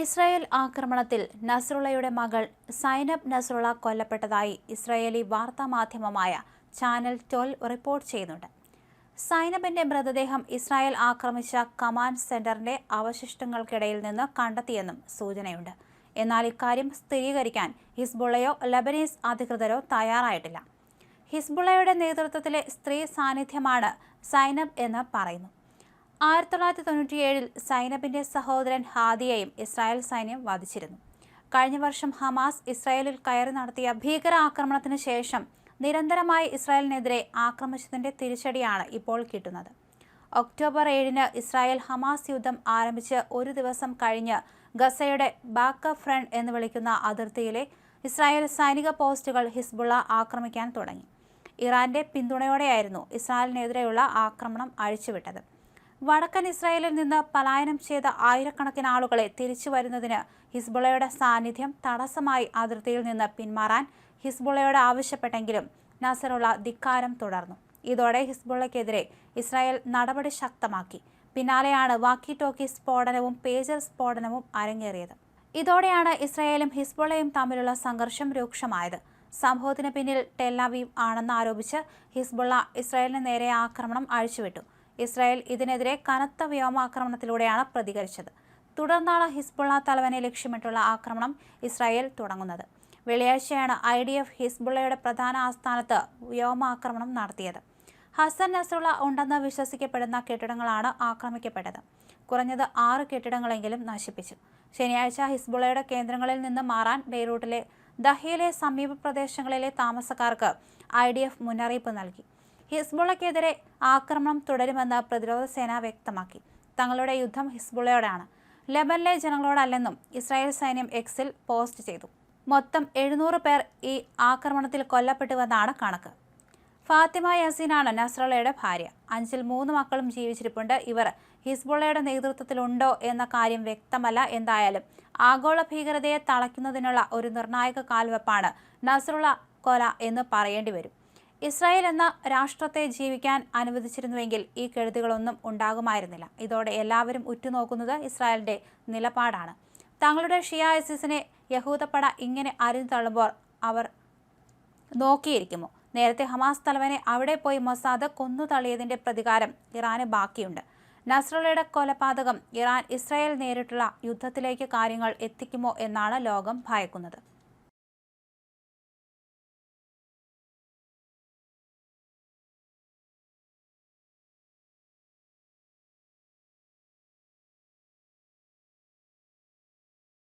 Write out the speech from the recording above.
Israel ആക്രമണത്തിൽ നസ്രുള്ളയുടെ മകൾ സൈനബ് നസ്രുള്ള കൊല്ലപ്പെട്ടതായി ഇസ്രായേലി വാർത്താ മാധ്യമമായ ചാനൽ ട്വൽവ് റിപ്പോർട്ട് ചെയ്യുന്നുണ്ട്. സൈനബിന്റെ മൃതദേഹം ഇസ്രായേൽ ആക്രമിച്ച കമാൻഡ് സെന്ററിന്റെ അവശിഷ്ടങ്ങൾക്കിടയിൽ നിന്ന് കണ്ടെത്തിയെന്നും സൂചനയുണ്ട്. എന്നാൽ ഇക്കാര്യം സ്ഥിരീകരിക്കാൻ ഹിസ്ബുള്ളയോ ലബനീസ് അധികൃതരോ തയ്യാറായിട്ടില്ല. ഹിസ്ബുള്ളയുടെ നേതൃത്വത്തിലെ സ്ത്രീ സാന്നിധ്യമാണ് സൈനബ് എന്ന് പറയുന്നു. ആയിരത്തി തൊള്ളായിരത്തി തൊണ്ണൂറ്റിയേഴിൽ സൈനബിന്റെ സഹോദരൻ ഹാദിയയും ഇസ്രായേൽ സൈന്യം വധിച്ചിരുന്നു കഴിഞ്ഞ വർഷം ഹമാസ് ഇസ്രായേലിൽ കയറി നടത്തിയ ഭീകര ആക്രമണത്തിന് ശേഷം നിരന്തരമായി ഇസ്രായേലിനെതിരെ ആക്രമിച്ചതിന്റെ തിരിച്ചടിയാണ് ഇപ്പോൾ കിട്ടുന്നത്. ഒക്ടോബർ ഏഴിന് ഇസ്രായേൽ ഹമാസ് യുദ്ധം ആരംഭിച്ച് ഒരു ദിവസം കഴിഞ്ഞ് ഗസയുടെ ബാക്ക ഫ്രണ്ട് എന്ന് വിളിക്കുന്ന അതിർത്തിയിലെ ഇസ്രായേൽ സൈനിക പോസ്റ്റുകൾ ഹിസ്ബുള്ള ആക്രമിക്കാൻ തുടങ്ങി. ഇറാന്റെ പിന്തുണയോടെയായിരുന്നു ഇസ്രായേലിനെതിരെയുള്ള ആക്രമണം അഴിച്ചുവിട്ടത്. വടക്കൻ ഇസ്രായേലിൽ നിന്ന് പലായനം ചെയ്ത ആയിരക്കണക്കിന് ആളുകളെ തിരിച്ചു വരുന്നതിന് ഹിസ്ബുളയുടെ സാന്നിധ്യം തടസ്സമായി അതിർത്തിയിൽ നിന്ന് പിന്മാറാൻ ഹിസ്ബുളയോട് ആവശ്യപ്പെട്ടെങ്കിലും നസറുള്ള ധിക്കാരം തുടർന്നു. ഇതോടെ ഹിസ്ബുള്ളയ്ക്കെതിരെ ഇസ്രായേൽ നടപടി ശക്തമാക്കി. പിന്നാലെയാണ് വാക്കി ടോക്കി സ്ഫോടനവും പേജർ സ്ഫോടനവും അരങ്ങേറിയത്. ഇതോടെയാണ് ഇസ്രായേലും ഹിസ്ബുള്ളയും തമ്മിലുള്ള സംഘർഷം രൂക്ഷമായത്. സംഭവത്തിന് പിന്നിൽ ടെല്ലാവീവ് ആണെന്ന് ആരോപിച്ച് ഹിസ്ബുള്ള ഇസ്രായേലിന് നേരെ ആക്രമണം അഴിച്ചുവിട്ടു. ഇസ്രായേൽ ഇതിനെതിരെ കനത്ത വ്യോമാക്രമണത്തിലൂടെയാണ് പ്രതികരിച്ചത്. തുടർന്നാണ് ഹിസ്ബുള്ള തലവനെ ലക്ഷ്യമിട്ടുള്ള ആക്രമണം ഇസ്രായേൽ തുടങ്ങുന്നത്. വെള്ളിയാഴ്ചയാണ് ഐ ഡി എഫ് ഹിസ്ബുള്ളയുടെ പ്രധാന ആസ്ഥാനത്ത് വ്യോമാക്രമണം നടത്തിയത്. ഹസൻ നസുള്ള ഉണ്ടെന്ന് വിശ്വസിക്കപ്പെടുന്ന കെട്ടിടങ്ങളാണ് ആക്രമിക്കപ്പെട്ടത്. കുറഞ്ഞത് ആറ് കെട്ടിടങ്ങളെങ്കിലും നശിപ്പിച്ചു. ശനിയാഴ്ച ഹിസ്ബുള്ളയുടെ കേന്ദ്രങ്ങളിൽ നിന്ന് മാറാൻ ബെയ്റൂട്ടിലെ ദഹിയിലെ സമീപ പ്രദേശങ്ങളിലെ താമസക്കാർക്ക് ഐ ഡി എഫ് മുന്നറിയിപ്പ് നൽകി. ഹിസ്ബുള്ളക്കെതിരെ ആക്രമണം തുടരുമെന്ന് പ്രതിരോധ സേന വ്യക്തമാക്കി. തങ്ങളുടെ യുദ്ധം ഹിസ്ബുള്ളയോടാണ്. ലെബനിലെ ജനങ്ങളോടല്ലെന്നും ഇസ്രായേൽ സൈന്യം എക്സിൽ പോസ്റ്റ് ചെയ്തു. മൊത്തം എഴുന്നൂറ് പേർ ഈ ആക്രമണത്തിൽ കൊല്ലപ്പെട്ടുവെന്നാണ് കണക്ക്. ഫാത്തിമ യസീനാണ് നസ്രളയുടെ ഭാര്യ. അഞ്ചിൽ മൂന്ന് മക്കളും ജീവിച്ചിരിപ്പുണ്ട്. ഇവർ ഹിസ്ബുള്ളയുടെ നേതൃത്വത്തിലുണ്ടോ എന്ന കാര്യം വ്യക്തമല്ല എന്തായാലും. ആഗോള ഭീകരതയെ തളയ്ക്കുന്നതിനുള്ള ഒരു നിർണായക കാൽവെപ്പാണ് നസ്രുള്ള കൊല എന്ന് പറയേണ്ടി വരും ഇസ്രായേൽ എന്ന രാഷ്ട്രത്തെ ജീവിക്കാൻ അനുവദിച്ചിരുന്നുവെങ്കിൽ ഈ കെടുതികളൊന്നും ഉണ്ടാകുമായിരുന്നില്ല. ഇതോടെ എല്ലാവരും ഉറ്റുനോക്കുന്നത് ഇസ്രായേലിന്റെ നിലപാടാണ്. തങ്ങളുടെ ഷിയ ഐസിസിനെ യഹൂദപ്പട ഇങ്ങനെ അരിഞ്ഞു തള്ളുമ്പോൾ അവർ നോക്കിയിരിക്കുമോ നേരത്തെ ഹമാസ് തലവനെ അവിടെ പോയി മൊസാദ് കൊന്നു തള്ളിയതിന്റെ പ്രതികാരം ഇറാന് ബാക്കിയുണ്ട്. നസ്രളയുടെ കൊലപാതകം ഇറാൻ ഇസ്രായേൽ നേരിട്ടുള്ള യുദ്ധത്തിലേക്ക് കാര്യങ്ങൾ എത്തിക്കുമോ എന്നാണ് ലോകം ഭയക്കുന്നത്.